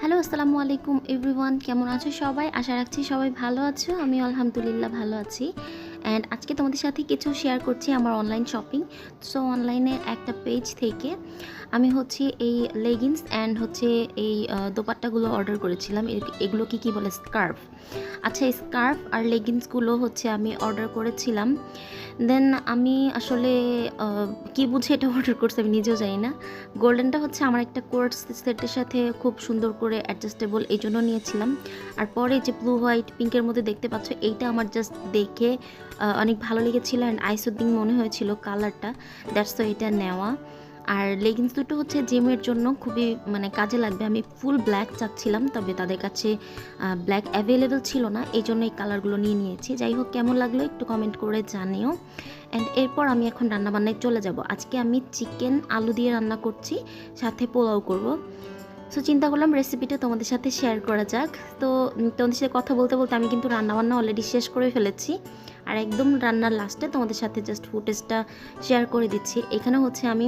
Hello, আসসালামু আলাইকুম everyone, কেমন আছো সবাই? আশা রাখছি সবাই ভালো আছো আমি আলহামদুলিল্লাহ ভালো আছি। অ্যান্ড আজকে তোমাদের সাথে কিছু শেয়ার করছি আমার অনলাইন শপিং সো অনলাইনে একটা পেজ থেকে আমি হচ্ছে এই লেগিংস অ্যান্ড হচ্ছে এই দোপাট্টাগুলো অর্ডার করেছিলাম। এগুলো কি কি বলে? স্কার্ফ আচ্ছা স্কার্ফ আর লেগিংসগুলো হচ্ছে আমি অর্ডার করেছিলাম। দেন আমি আসলে কি বুঝে এটা অর্ডার করছি আমি নিজেও জানি না। গোল্ডেনটা হচ্ছে আমার একটা কোর্স সেটের সাথে খুব সুন্দর করে অ্যাডজাস্টেবল এই জন্য নিয়েছিলাম। আর পরে যে ব্লু হোয়াইট পিঙ্কের মধ্যে দেখতে পাচ্ছ, এইটা আমার জাস্ট দেখে অনেক ভালো লেগেছিল। অ্যান্ড আইসুদ্দিন মনে হয়েছিল কালারটা দ্যাটস তো এটা নেওয়া। আর লেগিংস দুটো হচ্ছে জিমের জন্য খুবই মানে কাজে লাগবে। আমি ফুল ব্ল্যাক চাচ্ছিলাম, তবে তাদের কাছে ব্ল্যাক অ্যাভেলেবেল ছিল না, এই জন্য এই কালারগুলো নিয়ে নিয়েছি। যাই হোক, কেমন লাগল একটু কমেন্ট করে জানিও। অ্যান্ড এরপর আমি এখন রান্নাবান্নায় চলে যাব। আজকে আমি চিকেন আলু দিয়ে রান্না করছি, সাথে পোলাও করব। সো চিন্তা করলাম রেসিপিটা তোমাদের সাথে শেয়ার করা যাক। তো তোমাদের সাথে কথা বলতে বলতে আমি কিন্তু রান্নাবান্না অলরেডি শেষ করে ফেলেছি। আর একদম রান্নার লাস্টে তোমাদের সাথে জাস্ট ফুটেজটা শেয়ার করে দিচ্ছি। এখানে হচ্ছে আমি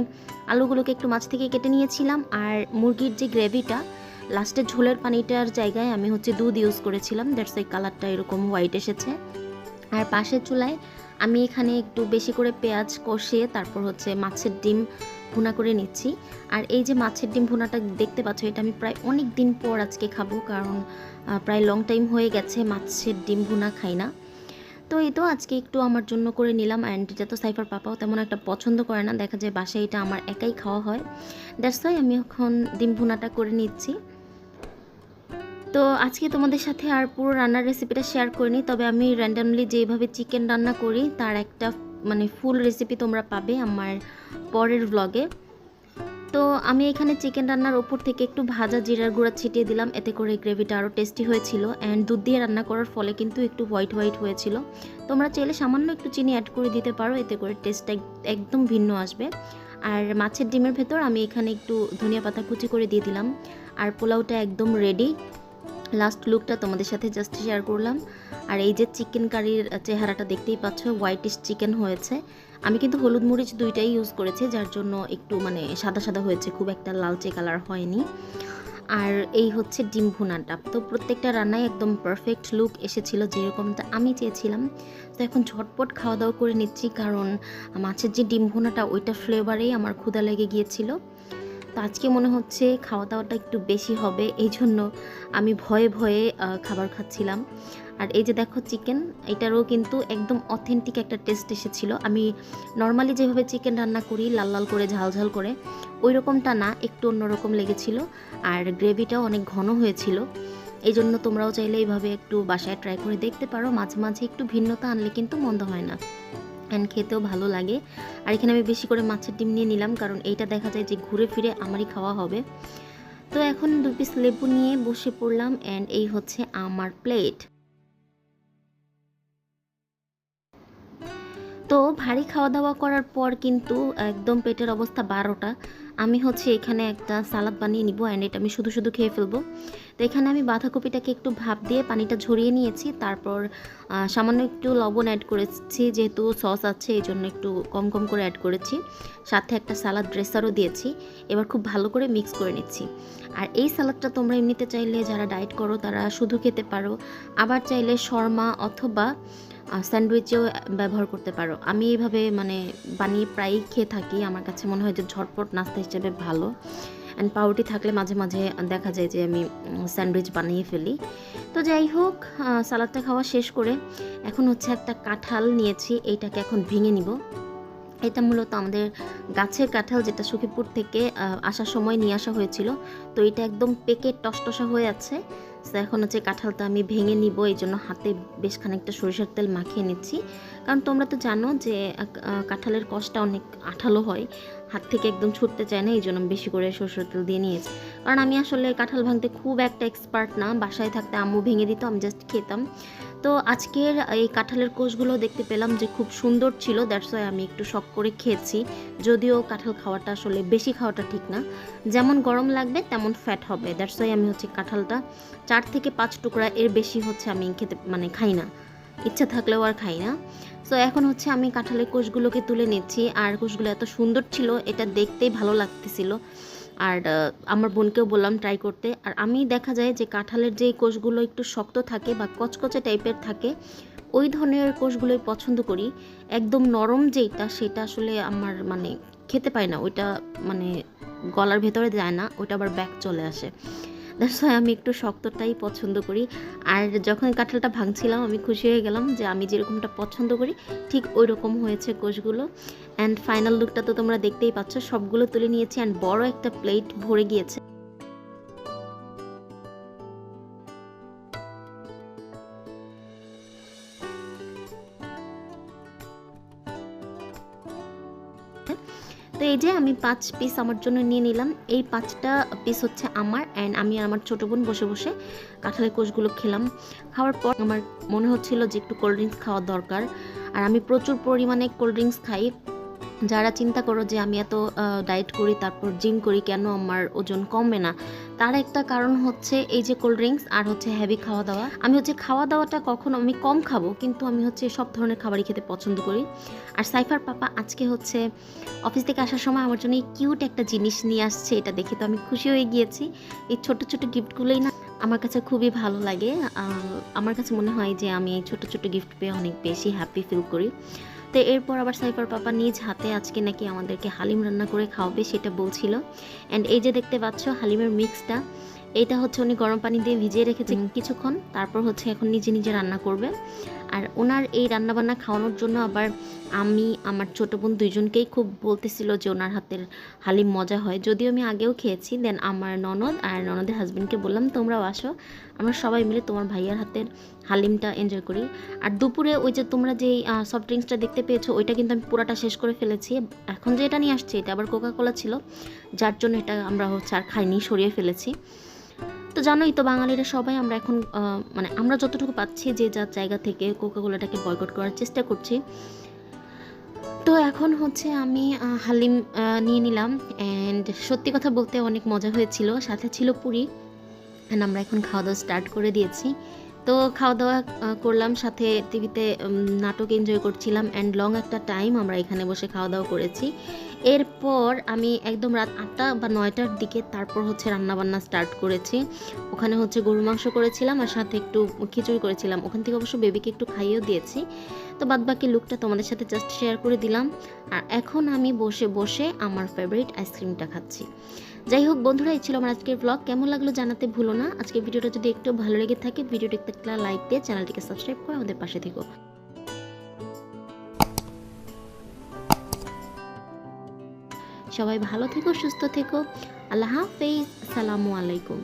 আলুগুলোকে একটু মাছ থেকে কেটে নিয়েছিলাম আর মুরগির যে গ্রেভিটা লাস্টে ঝোলের পানিটার জায়গায় আমি হচ্ছে দুধ ইউজ করেছিলাম। দ্যাটস এই কালারটা এরকম হোয়াইট এসেছে। আর পাশের চুলায় আমি এখানে একটু বেশি করে পেঁয়াজ কষিয়ে তারপর হচ্ছে মাছের ডিম ভুনা করে নিচ্ছি। আর এই যে মাছের ডিম ভুনাটা দেখতে পাচ্ছ, এটা আমি প্রায় অনেক দিন পর আজকে খাব, কারণ প্রায় লং টাইম হয়ে গেছে মাছের ডিম ভুনা খাই না। তো এই তো আজকে একটু আমার জন্য করে নিলাম অ্যান্ড এটা তো সাইফার পাপাও তেমন একটা পছন্দ করে না। দেখা যায় বাসায় এটা আমার একাই খাওয়া হয়। দ্যাটস ওয়াই আমি এখন ডিম ভুনাটা করে নিচ্ছি। তো আজকে তোমাদের সাথে আর পুরো রান্নার রেসিপিটা শেয়ার করিনি, তবে আমি র্যান্ডামলি যেভাবে চিকেন রান্না করি, তার একটা মানে ফুল রেসিপি তোমরা পাবে আমার পরের ব্লগে তো আমি এখানে চিকেন রান্নার ওপর থেকে একটু ভাজা জিরার গুঁড়া ছিটিয়ে দিলাম। এতে করে গ্রেভিটা আরও টেস্টি হয়েছিল অ্যান্ড দুধ দিয়ে রান্না করার ফলে কিন্তু একটু হোয়াইট হোয়াইট হয়েছিল। তোমরা চাইলে সামান্য একটু চিনি অ্যাড করে দিতে পারো, এতে করে টেস্টটা একদম ভিন্ন আসবে। আর মাছের ডিমের ভেতর আমি এখানে একটু ধনিয়া পাতা কুচি করে দিয়ে দিলাম। আর পোলাওটা একদম রেডি লাস্ট লুকটা তোমাদের সাথে জাস্ট শেয়ার করলাম। আর এই যে চিকেন কারির চেহারাটা দেখতেই পাচ্ছ হোয়াইটিশ চিকেন হয়েছে। আমি কিন্তু হলুদ মরিচ দুইটাই ইউজ করেছি, যার জন্য একটু মানে সাদা সাদা হয়েছে, খুব একটা লালচে কালার হয়নি। আর এই হচ্ছে ডিম ভুনাটা। তো প্রত্যেকটা রান্নায় একদম পারফেক্ট লুক এসেছিল যেরকমটা আমি চেয়েছিলাম। তো এখন ঝটপট খাওয়া দাওয়া করে নিচ্ছি, কারণ মাছের যে ডিম ভুনাটা, ওইটা ফ্লেভারেই আমার ক্ষুদা লেগে গিয়েছিল। তো আজকে মনে হচ্ছে খাওয়া দাওয়াটা একটু বেশি হবে এই জন্য আমি ভয়ে ভয়ে খাবার খাচ্ছিলাম। আর এই যে দেখো চিকেন এটারও কিন্তু একদম অথেন্টিক একটা টেস্ট এসেছিল। আমি নর্মালি যেভাবে চিকেন রান্না করি, লাল লাল করে, ঝাল ঝাল করে ওই রকমটা না, একটু অন্যরকম লেগেছিল। আর গ্রেভিটাও অনেক ঘন হয়েছিল। এই জন্য তোমরাও চাইলে এইভাবে একটু বাসায় ট্রাই করে দেখতে পারো। মাঝে মাঝে একটু ভিন্নতা আনলে কিন্তু মন্দ হয় না। অ্যান্ড খেতেও ভালো লাগে। আর এখানে আমি বেশি করে মাছের ডিম নিয়ে নিলাম, কারণ এইটা দেখা যায় যে ঘুরে ফিরে আমারই খাওয়া হবে। তো এখন দু পিস লেবু নিয়ে বসে পড়লাম অ্যান্ড এই হচ্ছে আমার প্লেট তো ভারী খাওয়া দাওয়া করার পর কিন্তু একদম পেটের অবস্থা বারোটা। আমি হচ্ছে এখানে একটা সালাদ বানিয়ে নিব অ্যান্ড এটা আমি শুধু শুধু খেয়ে ফেলব। তো এখানে আমি বাঁধাকপিটাকে একটু ভাপ দিয়ে পানিটা ঝরিয়ে নিয়েছি, তারপর সামান্য একটু লবণ অ্যাড করেছি, যেহেতু সস আছে এই জন্য একটু কম কম করে অ্যাড করেছি। সাথে একটা সালাদ ড্রেসারও দিয়েছি, এবার খুব ভালো করে মিক্স করে নিচ্ছি। আর এই সালাদটা তোমরা এমনিতে চাইলে যারা ডায়েট করো, তারা শুধু খেতে পারো। আবার চাইলে শর্মা অথবা স্যান্ডউইচেও ব্যবহার করতে পারো। আমি এইভাবে মানে বানিয়ে প্রায়ই খেয়ে থাকি। আমার কাছে মনে হয় যে ঝটপট নাস্তা হিসেবে ভালো। অ্যান্ড পাউরুটি থাকলে মাঝে মাঝে দেখা যায় যে আমি স্যান্ডউইচ বানিয়ে ফেলি। তো যাই হোক সালাদটা খাওয়া শেষ করে এখন হচ্ছে একটা কাঁঠাল নিয়েছি। এইটাকে এখন ভেঙে নিব। এটা মূলত আমাদের গাছের কাঁঠাল যেটা সুখীপুর থেকে আসার সময় নিয়ে আসা হয়েছিল। তো এটা একদম পেকে টসটসা হয়ে আছে। তো এখন হচ্ছে কাঁঠালটা আমি ভেঙে নিব, এই জন্য হাতে বেশ খানিকটা সরিষার তেল মাখিয়ে নিচ্ছি। কারণ তোমরা তো জানো যে কাঁঠালের কষটা অনেক আঠালো হয়, হাত থেকে একদম ছুটতে চায় না, এই জন্য আমি বেশি করে সরষের তেল দিয়ে নিয়েছি। কারণ আমি আসলে কাঁঠাল ভাঙতে খুব একটা এক্সপার্ট না, বাসায় থাকতে আম্মু ভেঙে দিত, আমি জাস্ট খেতাম। তো আজকের এই কাঁঠালের কোষগুলো দেখতে পেলাম যে, খুব সুন্দর ছিল দ্যাটস ওয়াই আমি একটু শখ করে খেয়েছি। যদিও কাঁঠাল খাওয়াটা আসলে বেশি খাওয়াটা ঠিক না, যেমন গরম লাগবে, তেমন ফ্যাট হবে দ্যাটস ওয়াই আমি হচ্ছে কাঁঠালটা চার থেকে পাঁচ টুকরা এর বেশি হচ্ছে আমি খেতে মানে খাই না। ইচ্ছা থাকলেও আর খাই না। সো এখন হচ্ছে আমি কাঁঠালের কোষগুলোকে তুলে নিচ্ছি। আর কোষগুলো এত সুন্দর ছিল, এটা দেখতেই ভালো লাগতেছিল। আর আমার বোনকেও বললাম ট্রাই করতে। আর আমি দেখা যায় যে কাঁঠালের যে কোষগুলো একটু শক্ত থাকে বা কচকচে টাইপের থাকে, ওই ধরনের কোষগুলোই পছন্দ করি। একদম নরম যেইটা, সেটা আসলে আমার মানে খেতে পাই না। ওইটা মানে গলার ভেতরে যায় না, ওইটা আবার ব্যাক চলে আসে। দ্যাটস ওয়াই আমি একটু শক্তটাই পছন্দ করি। আর যখন কাঁঠালটা ভাঙছিলাম, আমি খুশি হয়ে গেলাম যে আমি যেরকমটা পছন্দ করি, ঠিক ওই রকম হয়েছে কোষগুলো। অ্যান্ড ফাইনাল লুকটা তো তোমরা দেখতেই পাচ্ছ, সবগুলো তুলে নিয়েছি। অ্যান্ড বড় একটা প্লেট ভরে গিয়েছে। তো এই যে আমি পাঁচ পিস আমার জন্য নিয়ে নিলাম। এই পাঁচটা পিস হচ্ছে আমার অ্যান্ড আমি আমার ছোটো বোন বসে বসে কাঁঠালের কোষগুলো খেলাম। খাওয়ার পর আমার মনে হচ্ছিল যে একটু কোল্ড ড্রিঙ্কস খাওয়া দরকার। আর আমি প্রচুর পরিমাণে কোল্ড ড্রিঙ্কস খাই। যারা চিন্তা করো যে আমি এত ডায়েট করি, তারপর জিম করি, কেন আমার ওজন কমে না? তার একটা কারণ হচ্ছে এই যে কোল্ড ড্রিঙ্কস আর হচ্ছে হ্যাভি খাওয়া দাওয়া আমি হচ্ছে খাওয়া দাওয়াটা কখনো আমি কম খাব, কিন্তু আমি হচ্ছে সব ধরনের খাবারই খেতে পছন্দ করি। আর সাইফার পাপা আজকে হচ্ছে অফিস থেকে আসার সময় আমার জন্য এই কিউট একটা জিনিস নিয়ে আসছে, এটা দেখে তো আমি খুশি হয়ে গিয়েছি। এই ছোট ছোট গিফটগুলোই না আমার কাছে খুবই ভালো লাগে। আমার কাছে মনে হয় যে আমি এই ছোট ছোট গিফট পেয়ে অনেক বেশি হ্যাপি ফিল করি। তো এরপর আবার সাইফার পাপা নিজ হাতে আজকে নাকি আমাদেরকে হালিম রান্না করে খাওয়াবে, সেটা বলছিল। অ্যান্ড এই যে দেখতে পাচ্ছ হালিমের মিক্সটা এটা হচ্ছে উনি গরম পানি দিয়ে ভিজিয়ে রেখেছে কিছুক্ষণ তারপর হচ্ছে এখন নিজে নিজে রান্না করবে। আর ওনার এই রান্নাবান্না খাওয়ানোর জন্য আবার আমি আমার ছোটো বোন দুইজনকেই খুব বলতেছিল যে ওনার হাতের হালিম মজা হয়। যদিও আমি আগেও খেয়েছি দেন আমার ননদ আর ননদের হাজবেন্ডকে বললাম তোমরাও আসো আমরা সবাই মিলে তোমার ভাইয়ার হাতের হালিমটা এনজয় করি। আর দুপুরে ওই যে তোমরা যেই সফট ড্রিঙ্কসটা দেখতে পেয়েছ ওইটা কিন্তু আমি পুরাটা শেষ করে ফেলেছি। এখন যে এটা নিয়ে আসছি এটা আবার কোকা কোলা ছিল যার জন্য এটা আমরা হচ্ছে আর খাইনি সরিয়ে ফেলেছি। তো জানোই তো বাঙালিরা সবাই আমরা এখন মানে আমরা যতটুকু পাচ্ছি যে যার জায়গা থেকে কোকাকোলাটাকে বয়কট করার চেষ্টা করছি। তো এখন হচ্ছে আমি হালিম নিয়ে নিলাম অ্যান্ড সত্যি কথা বলতে অনেক মজা হয়েছিল। সাথে ছিল পুরি অ্যান্ড আমরা এখন খাওয়া দাওয়া স্টার্ট করে দিয়েছি। তো খাওয়া দাওয়া করলাম, সাথে টিভিতে নাটক এনজয় করছিলাম অ্যান্ড লং একটা টাইম আমরা এখানে বসে খাওয়া দাওয়া করেছি। এরপর আমি একদম রাত আটটা বা নয়টার দিকে তারপর হচ্ছে রান্নাবান্না স্টার্ট করেছি। ওখানে হচ্ছে গরু মাংস করেছিলাম আর সাথে একটু খিচুড়ি করেছিলাম। ওখান থেকে অবশ্য বেবিকে একটু খাইয়েও দিয়েছি। তো বাদ বাকি লুকটা তোমাদের সাথে জাস্ট শেয়ার করে দিলাম। আর এখন আমি বসে বসে আমার ফেভারিট আইসক্রিমটা খাচ্ছি। যাই হোক বন্ধুরা, এই ছিল আমার আজকের ব্লগ কেমন লাগল জানাতে ভুলো না। আজকের ভিডিওটা যদি একটু ভালো লেগে থাকে, ভিডিওটি একটা লাইক দিয়ে চ্যানেলটিকে সাবস্ক্রাইব করে আমাদের পাশে থেকো। সবাই ভালো থেকো, সুস্থ থেকো। আল্লাহ হাফেজ। আসসালামু আলাইকুম।